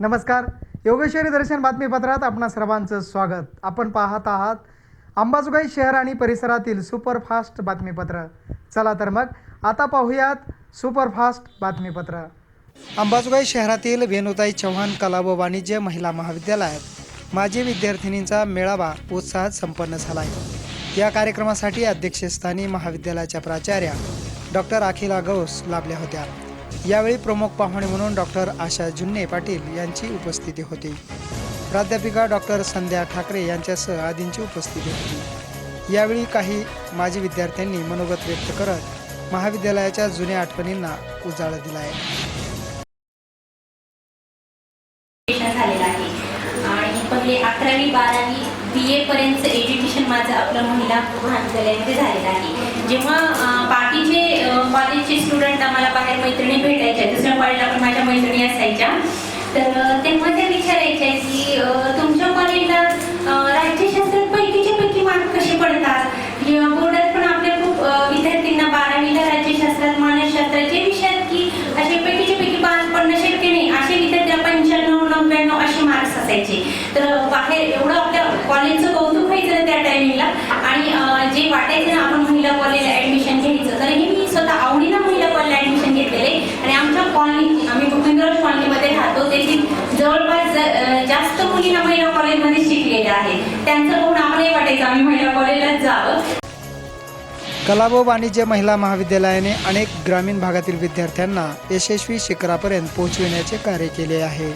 नमस्कार. योगेश्वरी दर्शन बातमीपत्रात आपणा सर्वांचं स्वागत. आपण पाहत आहात अंबाजोगाई शहर आणि परिसरातील सुपरफास्ट बातमीपत्र. चला तर मग आता पाहूयात सुपरफास्ट बातमीपत्र. अंबाजोगाई शहरातील वेणुताई चव्हाण कला व वाणिज्य महिला महाविद्यालयात माजी विद्यार्थिनींचा मेळावा उत्साहात संपन्न झाला आहे या कार्यक्रमासाठी अध्यक्षस्थानी महाविद्यालयाच्या प्राचार्या डॉक्टर अखिला गौस लाभल्या होत्या. यावेळी प्रमुख पाहुणे म्हणून डॉक्टर आशा जुन्ने पाटील यांची उपस्थिती होती. प्राध्यापिका डॉक्टर संध्या ठाकरे यांच्यासह आदींची उपस्थिती होती. यावेळी काही माजी विद्यार्थ्यांनी मनोगत व्यक्त करत महाविद्यालयाच्या जुन्या आठवणींना उजाळा दिला आहे आहे. आणि पहिले अकरावी बारावी बी एपर्यंतचं एज्युकेशन माझं आपलं महिला महाविद्यालयामध्ये झालेलं आहे. जेव्हा बाकीचे कॉलेजचे स्टुडंट आम्हाला बाहेर मैत्रिणी भेटायच्या दुसऱ्या कॉलेजला पण माझ्या मैत्रिणी असायच्या तर तेव्हा त्या विचारायच्या की तुमच्या कॉलेजला राज्यशास्त्र राज्यशास्त्रात पैकीच्या पैकी मार्क कसे पडतात किंवा बोर्डात पण आपल्या खूप अं, विद्यार्थ्यांना बारावीला राज्यशास्त्रात मानसशास्त्राचे विषयात की असे पैकीच्या पैकी मार्क पडणं शक्य नाही असे विद्यार्थी पंच्याण्णव नव्याण्णव असे मार्क्स असायचे तर बाहेर एवढं आपल्या कॉलेजचं कौतुक व्हायचं ना त्या टायमिंगला आणि अं, जे वाटायचं ना आपण महिला कॉलेजला ऍडमिशन घ्यायचं तर हे मी स्वतः आवडीनं महिला कॉलेजला ऍडमिशन घेतलेले आणि आमच्या कॉलनी आम्ही गोविंदराज कॉलनीमध्ये राहतो तेथील जवळपास ज- अं, जास्त मुलींना महिला कॉलेजमध्ये शिकलेल्या आहेत त्यांचं बघून आम्हालाही वाटायचं आम्ही महिला कॉलेजलाच जावं. कला व वाणिज्य महिला महाविद्यालयाने अनेक ग्रामीण भागातील विद्यार्थ्यांना यशस्वी शिखरापर्यंत पोहोचविण्याचे कार्य केले आहे.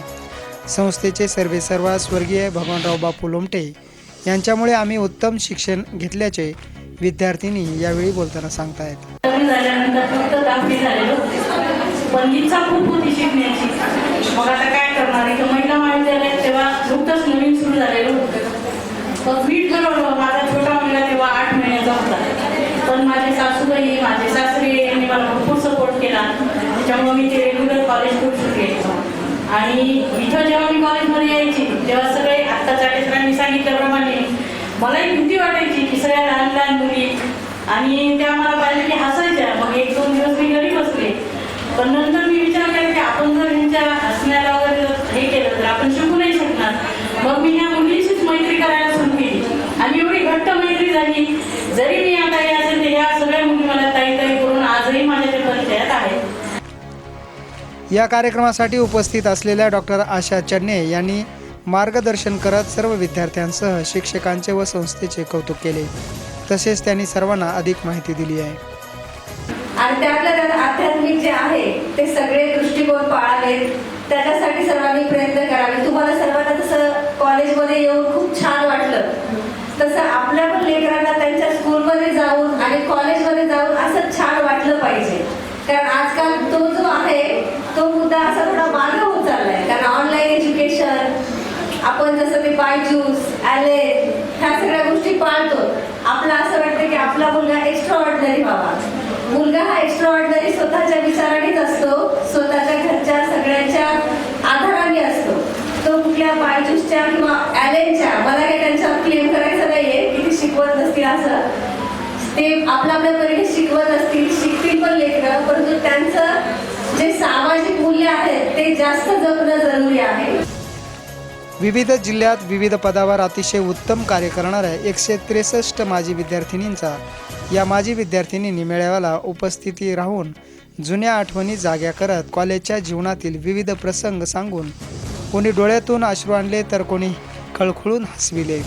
संस्थेचे सर्वेसर्वा स्वर्गीय भगवानराव बापू लोमटे यांच्यामुळे आम्ही उत्तम शिक्षण घेतल्याचे विद्यार्थिनी यावेळी बोलताना सांगतायत. दहावी पण खूप होती शिकण्याची. मग आता काय करणार? आहे तर महिला महाविद्यालयात तेव्हा नुकतंच नवीन सुरू झालेलं होतं. मग वीट बनवलं. माझा छोटा मुलगा तेव्हा आठ महिन्याचा होता. पण माझे सासूबाई माझे सासरे यांनी मला भरपूर सपोर्ट केला. त्याच्यामुळे मी ते रेग्युलर कॉलेज करू शकले आणि इथं जेव्हा मी कॉलेजमध्ये यायची तेव्हा सगळे आत्ताच्या लेकरांनी सांगितल्याप्रमाणे मलाही भीती वाटायची की सगळ्या लहान लहान मुली आणि त्या मला पाहिजे की हसायच्या. पण नंतर मी विचार केला की आपण जर ह्यांच्या हसण्याला वगैरे हे केलं तर आपण शिकू नाही शकणार. मग मी ह्या मुलीशीच मैत्री करायला सुरू केली. आणि एवढी घट्ट मैत्री झाली. जरी मी आता या असेल तर ह्या सगळ्या मुली मला ताई ताई करून आजही माझ्या त्या परिचयात आहेत या कार्यक्रमासाठी उपस्थित असलेल्या डॉक्टर आशा चन्ने यांनी मार्गदर्शन करत सर्व विद्यार्थ्यांसह शिक्षकांचे व संस्थेचे कौतुक केले. तसेच त्यांनी सर्वांना अधिक माहिती दिली आहे. आणि त्यातल्या त्यात आध्यात्मिक जे आहे ते सगळे दृष्टिकोन पाळावेत. त्याच्यासाठी सर्वांनी प्रयत्न करावे. तुम्हाला सर्वांना तसं कॉलेजमध्ये येऊन खूप छान वाटलं. तसं आपल्या पण लेकरांना त्यांच्या स्कूलमध्ये जाऊन आणि कॉलेजमध्ये जाऊन असं छान वाटलं पाहिजे. कारण आजकाल तो जो आहे तो मुद्दा असा थोडा मागे होत चाललाय. कारण ऑनलाईन एज्युकेशन आपण जसं ते बायजूस ॲले ह्या सगळ्या गोष्टी पाळतो. आपलं असं वाटतं की आपला मुलगा एक्स्ट्रा ऑर्डिनरी व्हावा मुलगा हा एक्स्ट्रा ऑर्डिनरी स्वतःच्या विचारानेच असतो. स्वतःच्या घरच्या सगळ्यांच्या आधाराने असतो. तो कुठल्या बायजूसच्या किंवा ॲलेनच्या मला काही त्यांच्यावर क्लेम करायचं नाहीये की ते शिकवत नसतील असं. ते आपल्या आपल्या परीने शिकवत असतील शिकतील पण लेकरं परंतु त्यांचं जे सामाजिक मूल्य आहेत ते जास्त जपणं जरुरी आहे. विविध जिल्ह्यात विविध पदावर अतिशय उत्तम कार्य करणाऱ्या एकशे त्रेसष्ट माजी विद्यार्थिनींचा या माजी विद्यार्थिनींनी मेळाव्याला उपस्थिती राहून जुन्या आठवणी जाग्या करत कॉलेजच्या जीवनातील विविध प्रसंग सांगून कोणी डोळ्यातून अश्रू आणले तर कोणी खळखळून हसविले.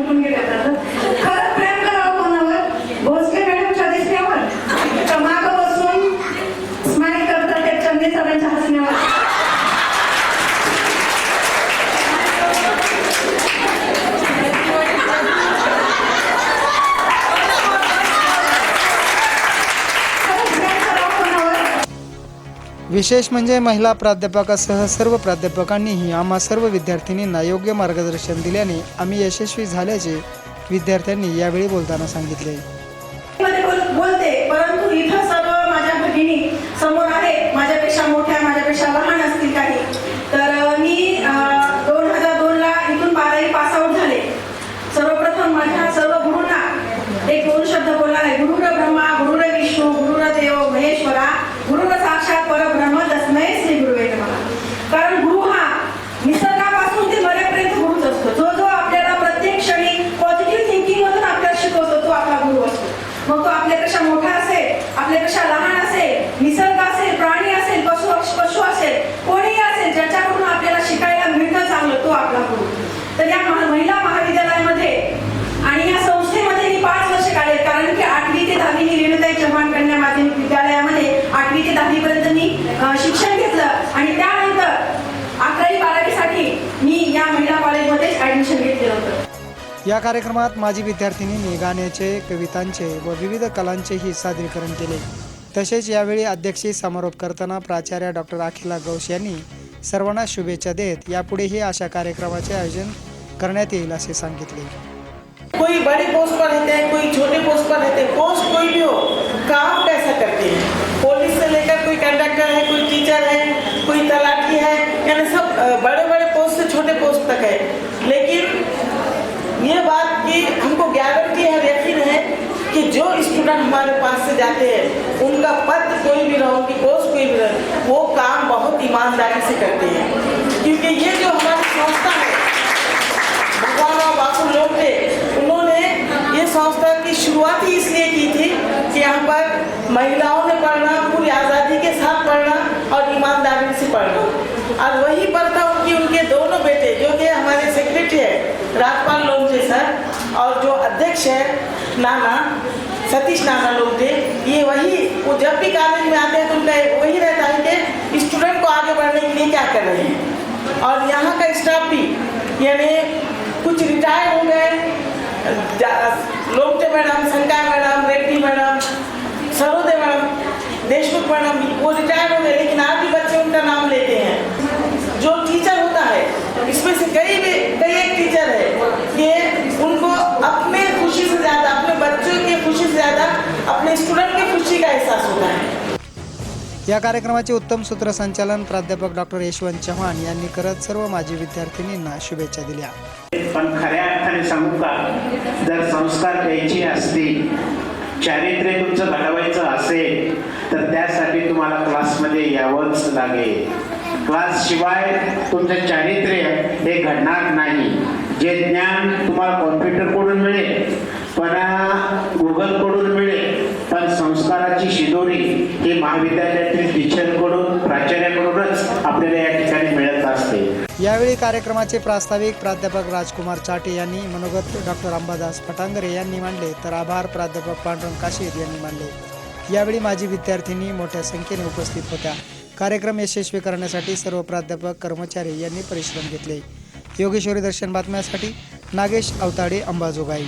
oportunidad. विशेष म्हणजे महिला प्राध्यापकासह सर्व प्राध्यापकांनीही आम्हा सर्व विद्यार्थिनींना योग्य मार्गदर्शन दिल्याने आम्ही यशस्वी झाल्याचे विद्यार्थ्यांनी यावेळी बोलताना सांगितले. बोलते परंतु इथं सर्व माझ्या भगिनी समोर आहेत माझ्यापेक्षा मोठ्या माझ्यापेक्षा लहान असतील काही तर अ, मी दोन हजार दोनला इथून बारावी पास आउट झाले सर्वप्रथम माझ्या सर्व गुरूंना एक दोन शब्द बोलणार आहे गुरुर ब्रह्मा गुरुर विष्णू गुरुर देव महेश्वरा गुरुर साक्षात परब्रह्म तस्मै श्री गुरुवे नमः कारण गुरु हा निसर्गापासून ते मरेपर्यंत गुरुच असतो जो जो आपल्याला प्रत्येक क्षणी पॉझिटिव्ह थिंकिंग मधून आपल्याला शिकवतो तो आपला गुरु असतो मग तो आपल्यापेक्षा मोठा असेल आपल्यापेक्षा लहान असेल निसर्ग असेल प्राणी असेल पशु पशु असेल कोणीही असेल ज्याच्याकडून आपल्याला शिकायला मिळतं चांगलं तो आपला गुरु तर या महा- महिला महाविद्यालयामध्ये आणि या संस्थेमध्ये मी पाच वर्ष काढले कारण की आठवी ते दहावी मी रेणुताई चव्हाण कन्या माध्यमिक विद्यालयामध्ये आठवी ते दहावी पर्यंत मी अ, शिक्षण घेतलं आणि त्यानंतर अकरावी बारावीसाठी मी या महिला कॉलेजमध्येच ऍडमिशन घेतलेलं होतं. या कार्यक्रमात माजी विद्यार्थिनींनी गाण्याचे कवितांचे व विविध कलांचेही सादरीकरण केले. तसेच यावेळी अध्यक्षी समारोप करताना प्राचार्य डॉक्टर अखिला गौश यांनी सर्वांना शुभेच्छा देत यापुढेही अशा कार्यक्रमाचे आयोजन करण्यात येईल असे सांगितले. कोई बड़े पोस्ट पर रहते हैं कोई छोटे पोस्ट पर रहते हैं पोस्ट कोई भी हो काम कैसा करते हैं? पुलिस से लेकर कोई कंडक्टर है कोई टीचर है कोई तलाठी है यानी सब बड़े बड़े छोटे पोस्ट तक है। लेकिन ये बात की हमको गारंटी है यकीन है कि जो स्टूडेंट हमारे पास से जाते हैं, उनका पद कोई भी रहो, उनकी पोस्ट कोई भी रहे, वो काम बहुत ईमानदारी से करते हैं। क्योंकि ये जो हमारी संस्था है, भगवान राव बापू लोग थे, उन्होंने ये संस्था की शुरुआत ही इसलिए की थी कि यहाँ पर महिलाओं ने पढ़ना, पूरी आज़ादी के साथ पढ़ना और ईमानदारी से पढ़ना। और वही पर था उनकी दोनों बेटे, जो कि हमारे सेक्रेटरी है, राजपाल लोमजे सर और जो अध्यक्ष है, नाना, सतीश नाना लोग थे ये वही, वो जब भी कॉलेज में आते हैं तो उनका वही रहता है कि स्टूडेंट को आगे बढ़ने के लिए क्या कर रहे हैं। और यहाँ का स्टाफ भी, यानी कुछ रिटायर हो गए Lomte madam Shanka madam, Reddy madam, Sarode madam, Deshmukh madam, वो रिटायर हो गए। या कार्यक्रमाचे उत्तम सूत्रसंचालन प्राध्यापक डॉक्टर यशवंत चव्हाण यांनी करत सर्व माजी विद्यार्थिनींना शुभेच्छा दिल्या. पण खऱ्या अर्थाने सांगू का? जर संस्कार द्यायचे असतील चारित्र्य तुमचं घडवायचं असेल तर त्यासाठी तुम्हाला क्लासमध्ये यावंच लागेल. क्लास शिवाय तुमचं चारित्र्य हे घडणार नाही. जे ज्ञान तुम्हाला कॉम्प्युटरकडून मिळेल पण गुगलकडून मिळेल पण संस्काराची शिदोरी ही महाविद्यालयातील टीचरकडून प्राचार्याकडूनच आपल्याला या ठिकाणी मिळत असते. यावेळी कार्यक्रमाचे प्रास्ताविक प्राध्यापक राजकुमार चाटे यांनी मनोगत डॉक्टर अंबादास फटांगरे यांनी मांडले तर आभार प्राध्यापक पांडुरंग काशीद यांनी मांडले. यावेळी माजी विद्यार्थिनी मोठ्या संख्येने उपस्थित होत्या. कार्यक्रम यशस्वी करण्यासाठी सर्व प्राध्यापक कर्मचारी यांनी परिश्रम घेतले. योगेश्वरी दर्शन बातम्यासाठी नागेश अवताडे अंबाजोगाई.